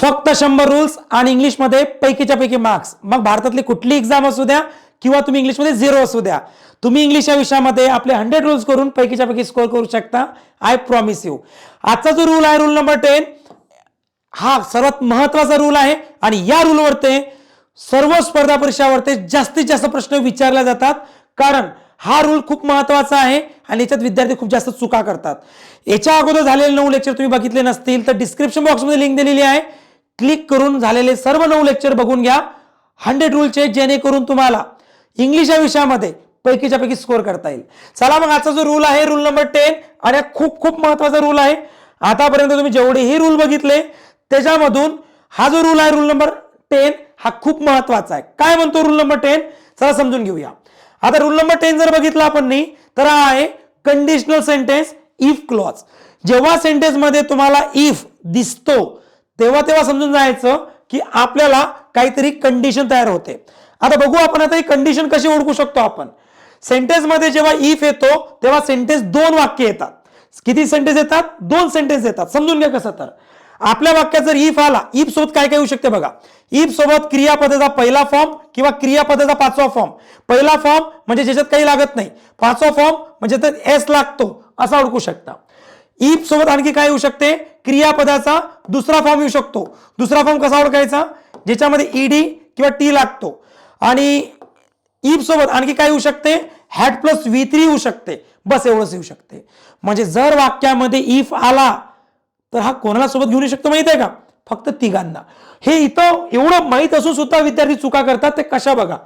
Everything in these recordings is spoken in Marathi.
फक्त शंभर रूल्स आणि इंग्लिशमध्ये पैकीच्या पैकी मार्क्स मग भारतातली कुठली एक्झाम असू द्या किंवा तुम्ही इंग्लिशमध्ये झिरो असू द्या. तुम्ही इंग्लिश या विषयामध्ये आपले हंड्रेड रूल्स करून पैकीच्या पैकी स्कोर करू शकता. आय प्रॉमिस यू आजचा जो रूल आहे रूल नंबर टेन हा सर्वात महत्त्वाचा रूल आहे आणि या रूलवरती सर्व स्पर्धा परीक्षावरती जास्तीत जास्त प्रश्न विचारले जातात. कारण हा रूल खूप महत्त्वाचा आहे आणि याच्यात विद्यार्थी खूप जास्त चुका करतात. याच्या अगोदर झालेले नऊ लेक्चर तुम्ही बघितले नसतील तर डिस्क्रिप्शन बॉक्समध्ये लिंक दिलेली आहे. क्लिक करून झालेले सर्व नऊ लेक्चर बघून घ्या. हंड्रेड रूलचे जेणेकरून तुम्हाला इंग्लिश या विषयामध्ये पैकीच्या पैकी स्कोर करता येईल. चला मग आजचा जो रूल आहे रूल नंबर टेन आणि हा खूप खूप महत्त्वाचा रूल आहे. आतापर्यंत तुम्ही जेवढेही रूल बघितले त्याच्यामधून हा जो रूल आहे रूल नंबर टेन हा खूप महत्त्वाचा आहे. काय म्हणतो रूल नंबर टेन चला समजून घेऊया. आता रूल नंबर टेन जर बघितला आपण नाही तर हा आहे कंडिशनल सेंटेन्स इफ क्लॉज जेव्हा सेंटेन्समध्ये तुम्हाला इफ दिसतो तेव्हा तेव्हा समजून जायचं की आपल्याला काहीतरी कंडिशन तयार होते. आता बघू आपण आता ही कंडिशन कशी ओळखू शकतो आपण. सेंटेन्समध्ये जेव्हा इफ येतो तेव्हा सेंटेन्स दोन वाक्य येतात. किती सेंटेन्स येतात? दोन सेंटेन्स येतात. समजून घ्या कसं तर. आपल्या वाक्यात जर इफ आला इफ सोबत काय काय येऊ शकते बघा. इफ सोबत क्रियापदाचा पहिला फॉर्म किंवा क्रियापदाचा पाचवा फॉर्म पहिला फॉर्म म्हणजे ज्याच्यात काही लागत नाही. पाचवा फॉर्म म्हणजे तर एस लागतो असा ओळखू शकता. इफ सोबत आणखी काय येऊ शकते? क्रियापदाचा दुसरा फॉर्म येऊ शकतो. दुसरा फॉर्म कसा ओळखायचा? ज्याच्यामध्ये ईडी किंवा टी लागतो. आणि इफ सोबत आणखी काय येऊ शकते? हॅट प्लस व्ही थ्री येऊ शकते. बस एवढंच येऊ शकते. म्हणजे जर वाक्यामध्ये इफ आला तर हा कोणाला सोबत घेऊन येऊ शकतो माहीत आहे का? फक्त तिघांना. हे इथं एवढं माहीत असून सुद्धा विद्यार्थी चुका करतात ते कशा बघा?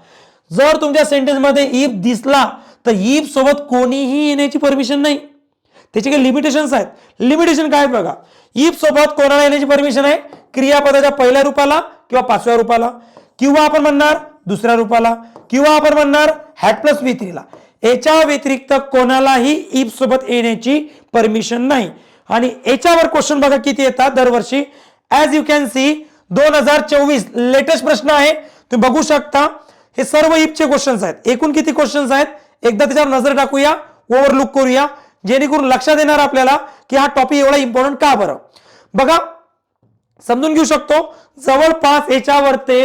जर तुमच्या सेंटेन्समध्ये इफ दिसला तर इफ सोबत कोणीही येण्याची परमिशन नाही. त्याचे काही लिमिटेशन्स आहेत. लिमिटेशन काय बघा? इफ सोबत कोणाला येण्याची परमिशन आहे? क्रियापदाच्या पहिल्या रूपाला किंवा पाचव्या रूपाला? किंवा आपण म्हणणार दुसऱ्या रूपाला? किंवा आपण म्हणणार हॅट प्लस व्ही थ्रीला याच्या व्यतिरिक्त कोणालाही इफ सोबत येण्याची परमिशन नाही. आणि याच्यावर क्वेश्चन बघा किती येतात दरवर्षी? ऍज यू कॅन सी दोन हजार चोवीस लेटेस्ट प्रश्न आहे. तुम्ही बघू शकता. हे सर्व इफचे क्वेश्चन्स आहेत. एकूण किती क्वेश्चन्स आहेत? एकदा त्याच्यावर नजर टाकूया. ओव्हरलुक करूया. जेणेकरून लक्षात येणार आपल्याला की हा टॉपिक एवढा इम्पॉर्टंट का बरं? बघा समजून घेऊ शकतो जवळपास याच्यावर ते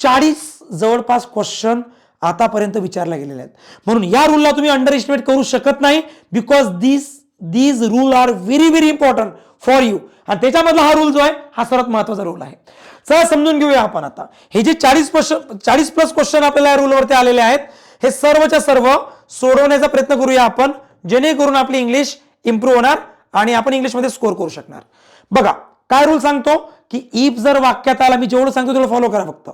चाळीस जवळपास क्वेश्चन आतापर्यंत विचारले गेलेले आहेत. म्हणून या रूलला तुम्ही अंडर एस्टिमेट करू शकत नाही because this these rule are very very important for you आणि त्याच्यामधला हा रूल जो आहे हा सर्वात महत्त्वाचा रूल आहे. चला समजून घेऊया आपण आता. हे जे चाळीस क्वेश्चन चाळीस प्लस क्वेश्चन आपल्याला या रूलवरती आलेले आहेत हे सर्वच्या सर्व सोडवण्याचा प्रयत्न करूया आपण. जेणेकरून आपली इंग्लिश इम्प्रूव्ह होणार आणि आपण इंग्लिशमध्ये स्कोर करू शकणार. बघा काय रूल सांगतो? की इफ जर वाक्यात आला मी जेवढं सांगतो तेवढं फॉलो करा फक्त.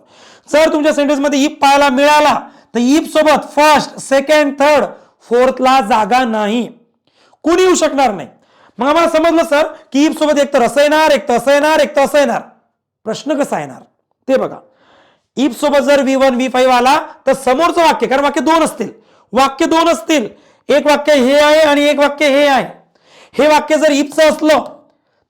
जर तुमच्या सेंटेन्समध्ये इफ पाहायला मिळाला तर इफ सोबत फर्स्ट सेकंड थर्ड फोर्थला जागा नाही. कोणी येऊ शकणार नाही. मग आम्हाला समजलं सर की इफ सोबत एक तर असं येणार एक तर असं येणार एक तर असं येणार. प्रश्न कसा येणार? ते बघा. इफ सोबत जर व्ही वन व्ही फाईव्ह आला तर समोरचं वाक्य कारण वाक्य दोन असतील. वाक्य दोन असतील. एक वाक्य हे आहे आणि एक वाक्य हे आहे. हे वाक्य जर इपचं असलं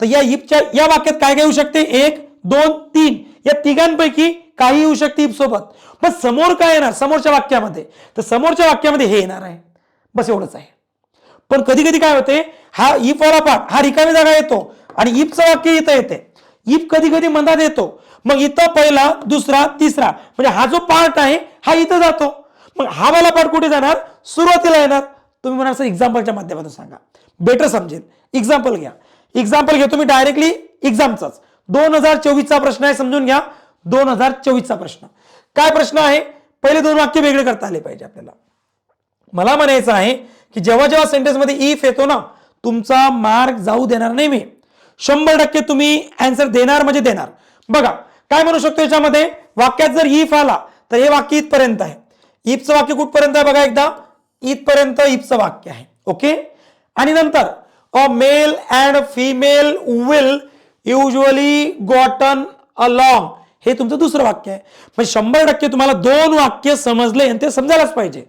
तर या इपच्या या वाक्यात काय काय येऊ शकते? एक दोन तीन. या तिघांपैकी काही येऊ शकते इफ सोबत पण समोर काय येणार? समोरच्या वाक्यामध्ये. तर समोरच्या वाक्यामध्ये हे येणार आहे. बस एवढंच आहे. पण कधी कधी काय होते? हा इफ वाला पार्ट हा रिकामी जागा येतो आणि इपचं वाक्य इथं येते. इप कधी कधी मनात येतो. मग इथं पहिला दुसरा तिसरा. म्हणजे हा जो पार्ट आहे हा इथं जातो. मग हा वाला पार्ट कुठे जाणार? सुरुवातीला येणार. तुम्ही म्हणाल सर एक्झाम्पलच्या माध्यमातून सांगा. बेटर समजेल. एक्झाम्पल घ्या. एक्झाम्पल घेतो मी डायरेक्टली एक्झामचाच दोन हजार चोवीसचा प्रश्न आहे समजून घ्या. दोन हजार चोवीसचा प्रश्न. काय प्रश्न आहे? पहिले दोन वाक्य वेगळे करता आले पाहिजे आपल्याला. मला म्हणायचं आहे की जेव्हा जेव्हा सेंटेन्समध्ये इफ येतो ना तुमचा मार्क जाऊ देणार नाही मी. शंभर टक्के तुम्ही अँसर देणार म्हणजे देणार. बघा काय म्हणू शकतो याच्यामध्ये? वाक्यात जर इफ आला तर हे वाक्य इथपर्यंत आहे. इफचं वाक्य कुठपर्यंत आहे बघा एकदा. इथपर्यंत इफचं वाक्य आहे. ओके? आणि नंतर a male and female will usually gotten along हे तुमचं दुसरं वाक्य आहे. म्हणजे शंभर टक्के तुम्हाला दोन वाक्य समजले आणि ते समजायलाच पाहिजे.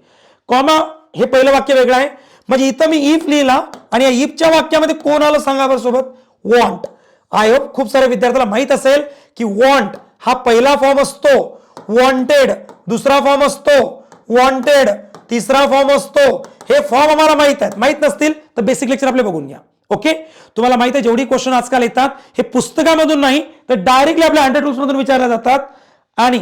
कॉमा हे पहिलं वाक्य वेगळं आहे. म्हणजे इथं मी इफ लिहिला आणि या इफच्या वाक्यामध्ये कोण आलं सांगा बरं सोबत? वॉन्ट आय होप खूप साऱ्या विद्यार्थ्याला माहीत असेल की वॉन्ट हा पहिला फॉर्म असतो. वॉन्टेड दुसरा फॉर्म असतो. वॉन्टेड तिसरा फॉर्म असतो. हे फॉर्म आम्हाला माहीत आहेत. माहीत नसतील तर बेसिक लेक्चर आपले बघून घ्या. ओके तुम्हाला माहीत आहे जेवढी क्वेश्चन आजकाल येतात हे पुस्तकामधून नाही तर डायरेक्टली आपल्या हंड्रेड मधून विचारले जातात. आणि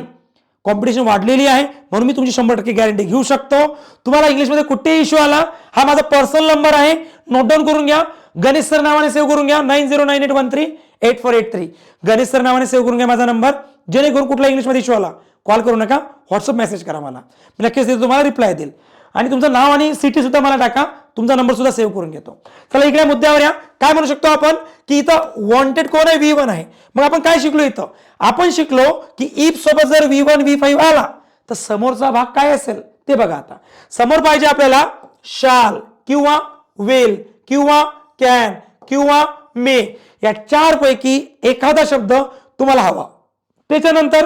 कॉम्पिटिशन वाढलेली आहे म्हणून मी तुमची शंभर टक्के गॅरंटी घेऊ शकतो. तुम्हाला इंग्लिशमध्ये कुठेही इश्यू आला हा माझा पर्सनल नंबर आहे. नोट डाऊन करून घ्या. गणेश सर नावाने सेव्ह करून घ्या. Nine zero nine eight one three eight four eight three Ganesh sir नावाने सेव्ह करून घ्या माझा नंबर जेणेकरून कुठला इंग्लिशमध्ये इश्यू आला कॉल करू नका. व्हॉट्सअप मेसेज करा मला. मी नक्कीच तिथे तुम्हाला रिप्लाय देईल. आणि तुमचं नाव आणि सिटी सुद्धा मला टाका. तुमचा नंबर सुद्धा सेव्ह करून घेतो. चला इकडे मुद्द्यावर या. काय म्हणू शकतो आपण? की इथं वॉन्टेड कोण आहे? व्ही वन आहे. मग आपण काय शिकलो इथं? आपण शिकलो की इफ सोबत जर व्ही वन व्ही फाईव्ह आला तर समोरचा भाग काय असेल? ते बघा आता. समोर पाहिजे आपल्याला शाल किंवा वेल किंवा कॅन किंवा मे या चार पैकी एखादा शब्द तुम्हाला हवा. त्याच्यानंतर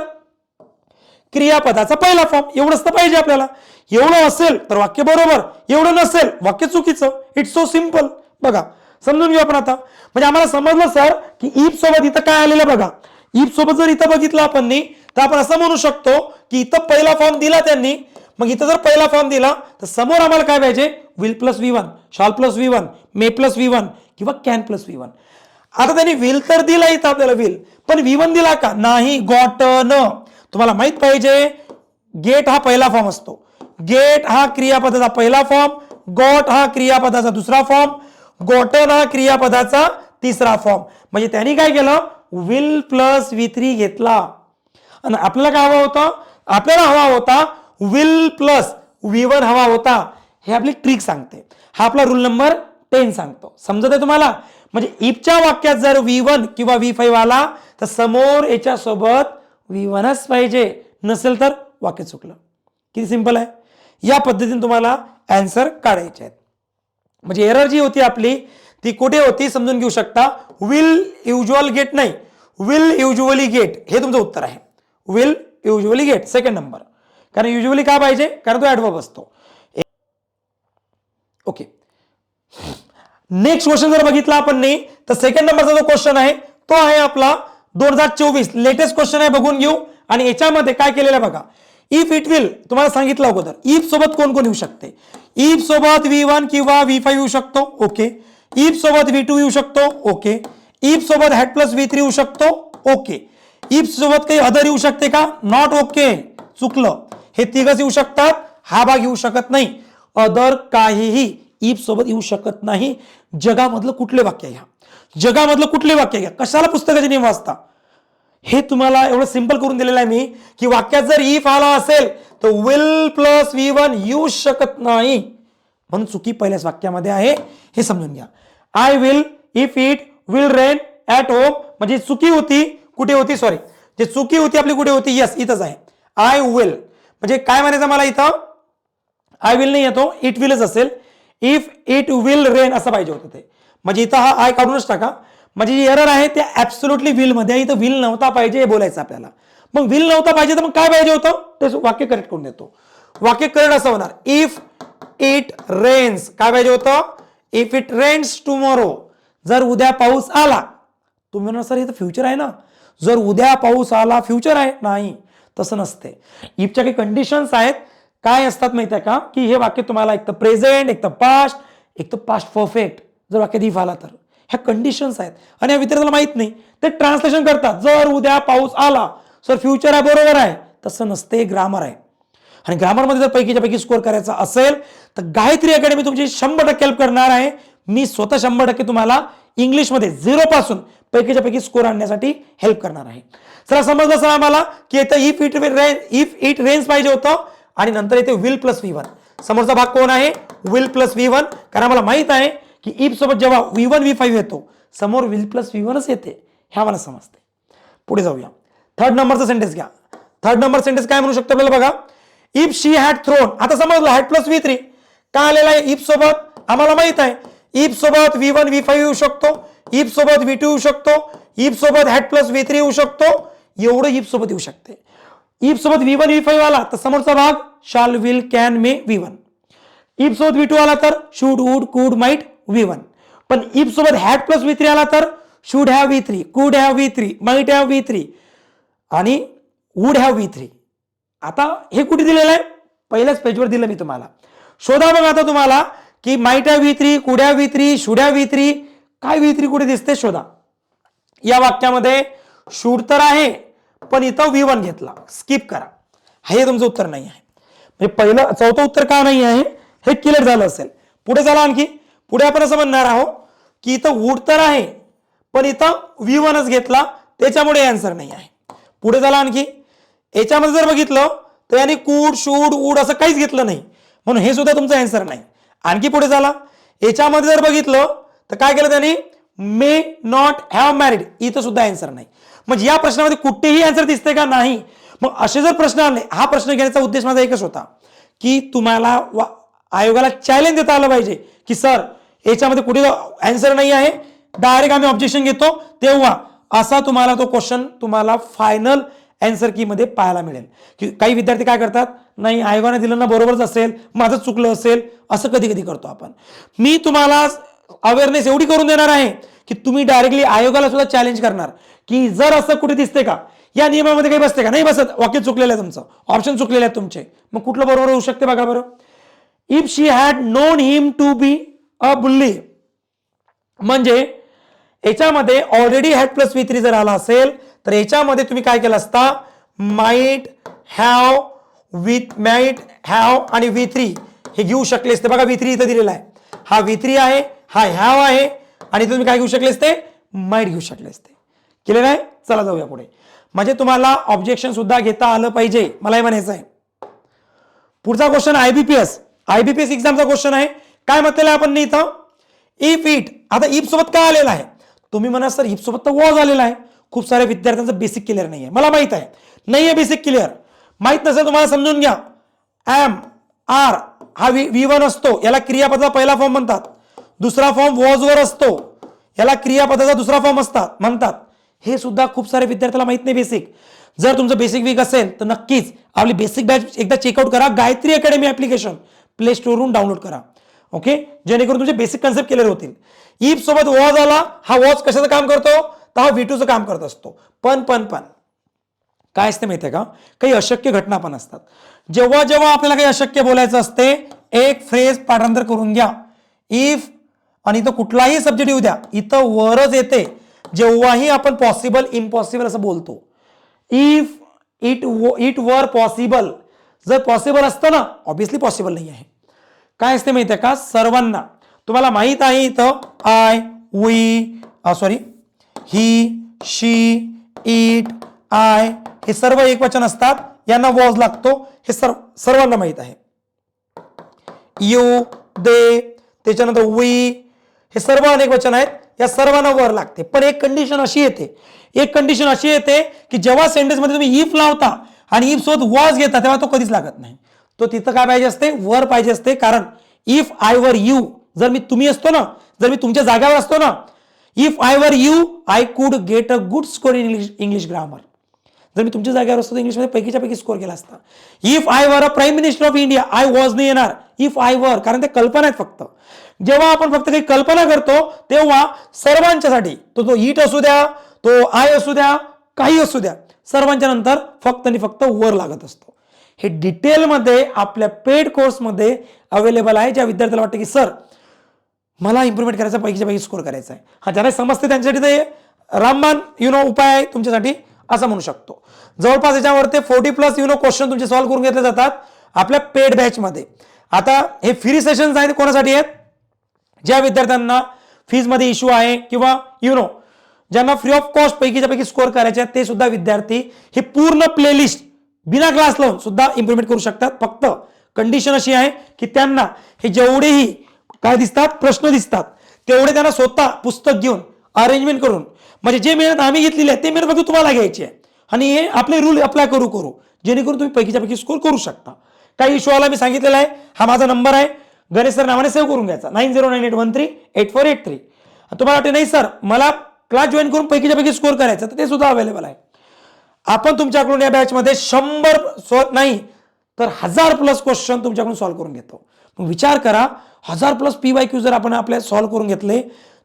क्रियापदाचा पहिला फॉर्म एवढंच तर पाहिजे आपल्याला. एवढं असेल तर वाक्य बरोबर. एवढं नसेल वाक्य चुकीचं. इट्स सो सिंपल बघा समजून घेऊ आपण आता. म्हणजे आम्हाला समजलं सर की ईप सोबत इथं काय आलेलं बघा. ईप सोबत जर इथं बघितलं आपण तर आपण असं म्हणू शकतो की इथं पहिला फॉर्म दिला त्यांनी. मग इथं जर पहिला फॉर्म दिला तर समोर आम्हाला काय पाहिजे? Will plus V one shall plus V one may plus V one किंवा कॅन प्लस व्ही वन आता त्यांनी विल तर दिला इथं आपल्याला विल पण व्ही वन दिला का? नाही गॉट न तुम्हाला माहीत पाहिजे गेट हा पहिला फॉर्म असतो. गेट हा क्रियापदाचा पहिला फॉर्म गॉट हा क्रियापदाचा दुसरा फॉर्म गॉटन हा क्रियापदाचा तिसरा फॉर्म म्हणजे त्यांनी काय केलं? विल प्लस व्ही थ्री घेतला. आणि आपल्याला काय हवा होता? आपल्याला हवा होता विल प्लस व्ही वन हवा होता. हे आपली ट्रिक सांगते. हा आपला रूल नंबर टेन सांगतो. समजत आहे तुम्हाला? म्हणजे इफच्या वाक्यात जर वी वन किंवा व्ही फाईव्ह आला तर समोर याच्या सोबत वनच पाहिजे. नसेल तर वाक्य चुकलं. किती सिंपल आहे? या पद्धतीने तुम्हाला अँसर काढायचे आहेत. म्हणजे एरर जी होती आपली ती कुठे होती समजून घेऊ शकता. विल युज्युअल गेट नाही. विल युज्युअली गेट हे तुमचं उत्तर आहे. Will usually get second number कारण युज्युअली का पाहिजे? कारण तो ॲडवर्ब असतो. ओके नेक्स्ट क्वेश्चन जर बघितला आपण नाही तर सेकंड नंबरचा जो क्वेश्चन आहे तो आहे आपला दोन हजार चोवीस लेटेस्ट क्वेश्चन आहे बघून घेऊ. आणि याच्यामध्ये काय केलेलं आहे बघा. इफ इट विल तुम्हाला सांगितलं अगोदर इफ सोबत कोण कोण येऊ शकते? इफ सोबत व्ही वन किंवा व्ही फाईव्ह येऊ शकतो ओके इफ सोबत व्ही टू येऊ शकतो ओके इफ सोबत हॅट प्लस व्ही थ्री येऊ शकतो ओके इफ सोबत काही अदर येऊ शकते का? नॉट ओके चुकलं. हे तिघच येऊ शकतात हा भाग येऊ शकत नाही. अदर काहीही इफ सोबत येऊ शकत नाही. जगामधलं कुठले वाक्य घ्या जगामधलं कुठले वाक्य घ्या. कशाला पुस्तकाचे नियम वाचता? हे तुम्हाला एवढं सिंपल करून दिलेलं आहे मी की वाक्यात जर इफ आला असेल तर विल प्लस वी वन येऊ शकत नाही. म्हणून चुकी पहिल्याच वाक्यामध्ये आहे. हे समजून घ्या. I will if it will rain at home म्हणजे चुकी होती कुठे होती? सॉरी जे चुकी होती आपली कुठे होती? यस इथंच आहे. आय विल म्हणजे काय म्हणायचं मला इथं? आय विल नाही येतो. इट विलच असेल. इफ इट विल रेन असं पाहिजे होतं ते. म्हणजे इथं हा आय काढूनच टाका. म्हणजे जे एरर आहे ते ऍब्सोल्युटली व्हीलमध्ये मध्ये इथं व्हील नव्हता पाहिजे हे बोलायचं आपल्याला. मग व्हील नव्हता पाहिजे तर मग काय पाहिजे होतं? ते वाक्य करेक्ट करून देतो. वाक्य करेक्ट असं होणार. इफ इट रेन्स काय पाहिजे होतं? इफ इट रेन्स टुमॉरो जर उद्या पाऊस आला तुम्ही म्हणा सर इथं फ्युचर आहे ना. जर उद्या पाऊस आला फ्युचर आहे? नाही. तसं नसते. इफच्या काही कंडिशन्स आहेत काय असतात माहिती आहे का? की हे वाक्य तुम्हाला एक तर प्रेझेंट एक तर पास्ट एक तर पास्ट परफेक्ट जर वाक्यात इफ आला तर. ह्या कंडिशन्स आहेत. आणि या विद्यार्थ्याला माहीत नाही. ते ट्रान्सलेशन करतात. जर उद्या पाऊस आला सर फ्युचर आहे बरोबर आहे. तसं नसते ग्रामर आहे. आणि ग्रामरमध्ये जर पैकीच्या पैकी स्कोर करायचा असेल तर गायत्री अकॅडमी तुमची शंभर टक्के हेल्प करणार आहे. मी स्वतः शंभर टक्के तुम्हाला इंग्लिशमध्ये झिरो पासून पैकीच्या पैकी स्कोर आणण्यासाठी हेल्प करणार आहे. चला समजलं सर आम्हाला की इथं if it rain if it rains पाहिजे होतं आणि नंतर इथे विल प्लस व्ही वन समोरचा भाग कोण आहे? विल प्लस व्ही वन कारण आम्हाला माहीत आहे की इफ सोबत जेव्हा व्ही वन व्ही फाईव्ह येतो समोर विल प्लस व्ही वनच येते हे आम्हाला समजते पुढे जाऊया. थर्ड नंबरचा सेंटेन्स घ्या. थर्ड नंबर सेंटेन्स काय म्हणू शकतो आपल्याला बघा? इफ शी हॅड थ्रोन आता समजलं हॅड प्लस व्ही थ्री काय आलेला आहे इफ सोबत? आम्हाला माहीत आहे. इफ सोबत व्ही वन व्ही फाईव्ह येऊ शकतो. इफ सोबत व्ही टू येऊ शकतो. इफ सोबत हॅड प्लस व्ही थ्री येऊ शकतो. एवढं इफ सोबत येऊ शकते. इफ सोबत व्ही वन व्ही फाईव्ह आला तर समोरचा भाग shall will can may V one if सोबत व्ही टू आला तर should would could might V one पण इफ सोबत हॅड प्लस व्ही थ्री आला तर should have V three could have V three might have V three आणि वूड हॅव व्ही थ्री आता हे कुठे दिलेलं आहे? पहिल्याच पेजवर दिलं मी तुम्हाला. शोधा बघा आता तुम्हाला की might have V three could have V three should have V three काय व्ही थ्री कुठे दिसते? शोधा. या वाक्यामध्ये शूट तर आहे पण इथं व्ही वन घेतला. स्किप करा. हे तुमचं उत्तर नाही आहे. म्हणजे पहिलं चौथं उत्तर का नाही आहे? हे क्लिअर झालं असेल. पुढे झालं आणखी. पुढे आपण असं म्हणणार आहोत की इथं वूड तर आहे पण इथं व्ही वनच घेतला त्याच्यामुळे आन्सर नाही आहे. पुढे झाला आणखी. याच्यामध्ये जर बघितलं तर याने कूड शूड उड असं काहीच घेतलं नाही. म्हणून हे सुद्धा तुमचं आन्सर नाही. आणखी पुढे झाला. याच्यामध्ये जर बघितलं तर काय केलं त्याने? मे नॉट हॅव मॅरिड इथं सुद्धा आन्सर नाही. म्हणजे या प्रश्नामध्ये कुठेही आन्सर दिसते का नाही? मग असे जर प्रश्न आले हा प्रश्न घेण्याचा उद्देश माझा एकच होता की तुम्हाला आयोगाला चॅलेंज देता आलं पाहिजे की सर याच्यामध्ये कुठे आन्सर नाही आहे. डायरेक्ट आम्ही ऑब्जेक्शन घेतो. तेव्हा असा तुम्हाला तो क्वेश्चन तुम्हाला फायनल अँसर की मध्ये पाहायला मिळेल. की काही विद्यार्थी काय करतात? नाही आयोगाने दिलं ना बरोबरच असेल माझं चुकलं असेल असं कधी कधी करतो आपण. मी तुम्हाला अवेअरनेस एवढी करून देणार आहे की तुम्ही डायरेक्टली आयोगाला सुद्धा चॅलेंज करणार. की जर असं कुठे दिसते का? या नियमामध्ये काही बसते का? नाही बसत. वाक्य चुकलेलं आहे तुमचं. ऑप्शन चुकलेलं आहे तुमचे. मग कुठलं बरोबर होऊ शकते बघा बरं. If she had known him to be bully म्हणजे याच्यामध्ये already had plus V three जर आला असेल तर याच्यामध्ये तुम्ही काय केलं असता? Might have with might have आणि व्ही थ्री हे घेऊ शकले असते. बघा व्ही थ्री इथं दिलेला आहे. हा व्ही थ्री आहे हा हॅव आहे आणि तुम्ही काय घेऊ शकले असते? माइट घेऊ शकले असते. केले नाही चला जाऊया पुढे. म्हणजे तुम्हाला ऑब्जेक्शन सुद्धा घेता आलं पाहिजे. मला हे म्हणायचं आहे पुढचा क्वेश्चन आयबीपीएस आयबीपीएस एक्झामचा क्वेश्चन आहे. काय म्हटलेलं आहे आपण इथं? इफ इट आता इफ सोबत काय आलेलं आहे? तुम्ही म्हणा सर इफ सोबत तर वॉज आलेला आहे. खूप साऱ्या विद्यार्थ्यांचं बेसिक क्लिअर नाही आहे मला माहीत आहे. नाही आहे बेसिक क्लिअर माहीत नसेल तुम्हाला समजून घ्या. एम आर हा वी वन असतो. याला क्रियापदाचा पहिला फॉर्म म्हणतात. दुसरा फॉर्म वॉजवर असतो. याला क्रियापदाचा दुसरा फॉर्म असतात म्हणतात. हे सुद्धा खूप सारे विद्यार्थ्याला माहीत नाही बेसिक जर तुमचं बेसिक वीक असेल तर नक्कीच आपली बेसिक बॅच एकदा चेकआउट करा. गायत्री अकॅडमी ॲप्लिकेशन प्ले स्टोरवरून डाउनलोड करा. ओके जेणेकरून तुमचे बेसिक कन्सेप्ट क्लिअर होतील. ईफ सोबत वॉज आला हा वॉज कशाचं काम करतो? तर हा व्ही काम करत असतो. पण पण पण. काय असते माहिती आहे का? काही अशक्य घटना पण असतात. जेव्हा जेव्हा आपल्याला काही अशक्य बोलायचं असते एक फ्रेज पाठांतर करून घ्या. इफ आणि इथं कुठलाही सब्जेक्ट येऊ द्या इथं वरच येते. जेव्हाही आपण पॉसिबल इम्पॉसिबल असं बोलतो. If it it were possible जर पॉसिबल असतं ना ऑब्विसली पॉसिबल नाही आहे काय असते माहिती आहे का? सर्वांना. तुम्हाला माहीत आहे इथं I we sorry he she it I हे सर्व एक वचन असतात. यांना वॉज लागतो. हे सर्व सर्वांना माहीत आहे. यू दे त्याच्यानंतर वी हे सर्व अनेक वचन आहेत. या सर्वांना वर लागते. पण एक कंडिशन अशी येते. एक कंडिशन अशी येते की जेव्हा सेंटेन्समध्ये तुम्ही इफ लावता आणि इफ सोबत वॉज घेता तेव्हा तो कधीच लागत नाही. तो तिथं काय पाहिजे असते? वर पाहिजे असते. कारण इफ आय वर यू जर मी तुम्ही असतो ना जर मी तुमच्या जागेवर असतो ना if I were you I could get a good score in English English grammar जर मी तुमच्या जागेवर असतो तर इंग्लिशमध्ये पैकीच्या पैकी स्कोर केला असता. If I were a prime minister of India I was नाही येणार इफ आय वर कारण ते कल्पना आहेत फक्त. जेव्हा आपण फक्त काही कल्पना करतो तेव्हा सर्वांच्यासाठी तो तो इट असू द्या तो आय असू द्या काही असू द्या सर्वांच्या नंतर फक्त आणि फक्त वर लागत असतो. हे डिटेलमध्ये आपल्या पेड कोर्समध्ये अवेलेबल आहे. ज्या विद्यार्थ्याला वाटतं की सर मला इम्प्रुव्हमेंट करायचा पैकीच्या पैकी स्कोर करायचा आहे. हा ज्यांना समजते त्यांच्यासाठी ते रामबान युनो उपाय आहे तुमच्यासाठी असं म्हणू शकतो. जवळपास याच्यावर ते forty plus you know question तुमचे सॉल्व्ह करून घेतले जातात आपल्या पेड बॅचमध्ये आता हे फ्री सेशन्स आहेत कोणासाठी आहेत? ज्या विद्यार्थ्यांना फीजमध्ये इश्यू आहे किंवा युनो ज्यांना फ्री ऑफ कॉस्ट पैकीच्या पैकी स्कोअर करायचे आहेत ते सुद्धा विद्यार्थी हे पूर्ण प्लेलिस्ट बिना क्लास लावून सुद्धा इम्प्रुव्हमेंट करू शकतात फक्त कंडिशन अशी आहे की त्यांना हे जेवढेही काय दिसतात प्रश्न दिसतात तेवढे त्यांना स्वतः पुस्तक घेऊन अरेंजमेंट करून म्हणजे जे मेहनत आम्ही घेतलेली आहे ते मेहनत फक्त तुम्हाला घ्यायची आहे आणि हे आपले रूल अप्लाय करू करू जेणेकरून तुम्ही पैकीच्या पैकी स्कोर करू शकता काही इश्यू आला मी सांगितलेला आहे हा माझा नंबर आहे गणेश सर नावाने सेव्ह करून घ्यायचा nine zero nine eight one three eight four eight three तुम्हाला वाटते नाही सर मला क्लास जॉईन करून पैकीच्या पैकी स्कोर करायचं तर ते सुद्धा अवेलेबल आहे आपण तुमच्याकडून या बॅचमध्ये शंभर स्व नाही तर हजार प्लस क्वेश्चन तुमच्याकडून सॉल्व्ह करून घेतो. मग विचार करा हजार प्लस पी वाय क्यू जर आपण आपल्या सॉल्व्ह करून घेतले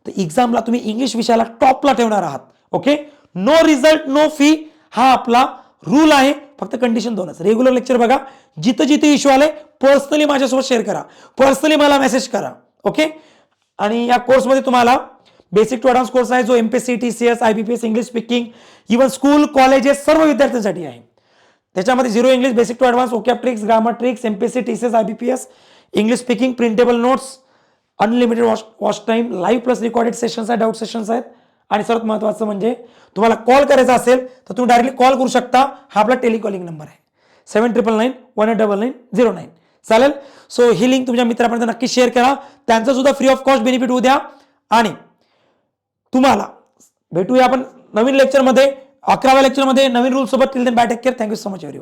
तर एक्झामला तुम्ही इंग्लिश विषयाला टॉपला ठेवणार आहात. Okay no result no fee हा आपला रूल आहे. फक्त कंडिशन दोनच. रेग्युलर लेक्चर बघा. जिथं जिथे इश्यू आले पर्सनली माझ्यासोबत शेअर करा. पर्सनली मला मेसेज करा. ओके आणि या कोर्समध्ये तुम्हाला बेसिक टू ॲडव्हान्स कोर्स आहे जो M P C T C S I B P S English speaking even school colleges सर्व विद्यार्थ्यांसाठी आहे. त्याच्यामध्ये zero English basic to advance vocab tricks grammar tricks M P C T C S I B P S English speaking printable notes unlimited wash watch time live plus recorded sessions आहेत डाऊट सेशन्स आहेत. आणि सर्वात महत्त्वाचं म्हणजे तुम्हाला कॉल करायचा असेल तर तुम्ही डायरेक्टली कॉल करू शकता. हा आपला टेलिकॉलिंग नंबर आहे. Seven triple nine one eight double nine zero nine चालेल? सो ही लिंक तुमच्या मित्रापर्यंत नक्की शेअर करा. त्यांचा सुद्धा फ्री ऑफ कॉस्ट बेनिफिट होऊ द्या. आणि तुम्हाला. भेटूया आपण नवीन लेक्चरमध्ये अकराव्या लेक्चरमध्ये नवीन रूल सोबत. Till then bye take care thank you so much every